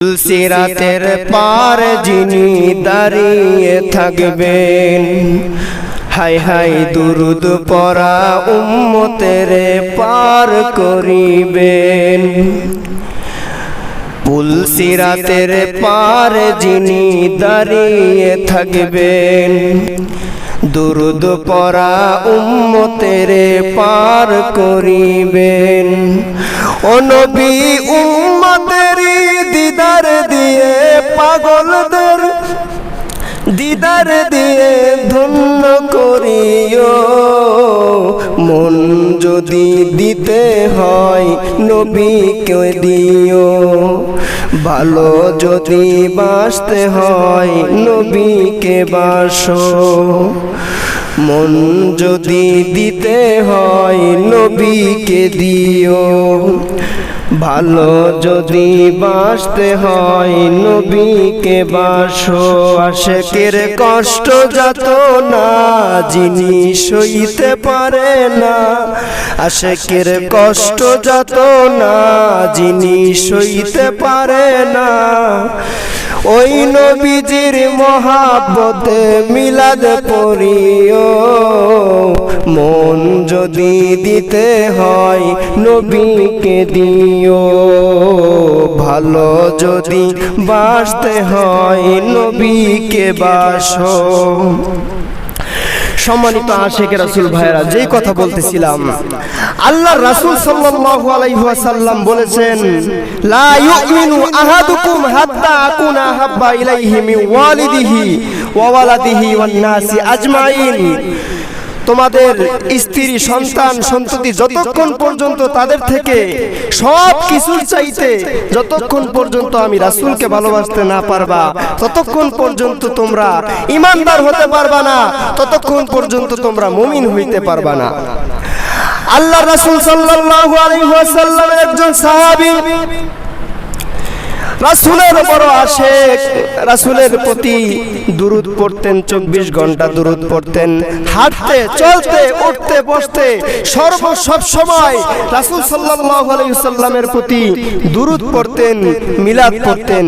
সিরাতের পার যিনি দাঁড়িয়ে থাকবেন, হাই হাই দুরুদ পরা উম্মতের পার করিবেন। পুল সিরাতের পার যিনি দাঁড়িয়ে থাকবেন, দুরুদ পরা উম্মতের পার করিবেন। ও দিদার দিয়ে ধন্য করিও। মন যদি দিতে হয় নবীকে দিও। ভালো যদি বাঁচতে হয় নবীকে বাসো। মন যদি দিতে হয় নবীকে দিও। ভালো যদি বাঁচতে হয় নবীকে বাসো। আশেকের কষ্ট যত না, যিনি সইতে পারে না। আশেকের কষ্ট যত না, যিনি সইতে পারে না। ওই নবীজির মহাব্বতে মিলাদ পড়িও। মন যদি দিতে হয় নবীকে দিও। ভালো যদি বাসতে হয় নবীকে বাসো। সম্মানিত আশেখ রাসুল ভাইরা যেই কথা বলতেছিলাম। আল্লাহ রাসুল সাল্লাল্লাহু আলাইহি ওয়াসাল্লাম বলেছেন লা ইউমিনু আহাদুকুম হাত্তা আকুনা হাব্বা ইলাইহি মিন ওয়ালিদিহি ওয়া ওয়ালাদিহি ওয়ান নাসি আজমাইন। তোমাদের স্ত্রী সন্তান সন্ততি যতক্ষণ পর্যন্ত তাদের থেকে সব কিছুর চাইতে যতক্ষণ পর্যন্ত আমি রাসূলকে ভালোবাসতে না পারবা ততক্ষণ পর্যন্ত তোমরা ইমানদার হতে পারবা না ততক্ষণ পর্যন্ত তোমরা মুমিন হইতে পারবা না। আল্লাহ রাসূল সাল্লাল্লাহু আলাইহি ওয়াসাল্লামের একজন সাহাবী রাসুলের বড় আশেক, রাসুলের প্রতি দুরুদ পড়তেন, চব্বিশ ঘণ্টা দুরুদ পড়তেন। হাঁটতে, চলতে, উঠতে, বসতে সর্ব সব সময় রাসুল সাল্লাল্লাহু আলাইহি সাল্লামের প্রতি দুরুদ পড়তেন, মিলাদ পড়তেন।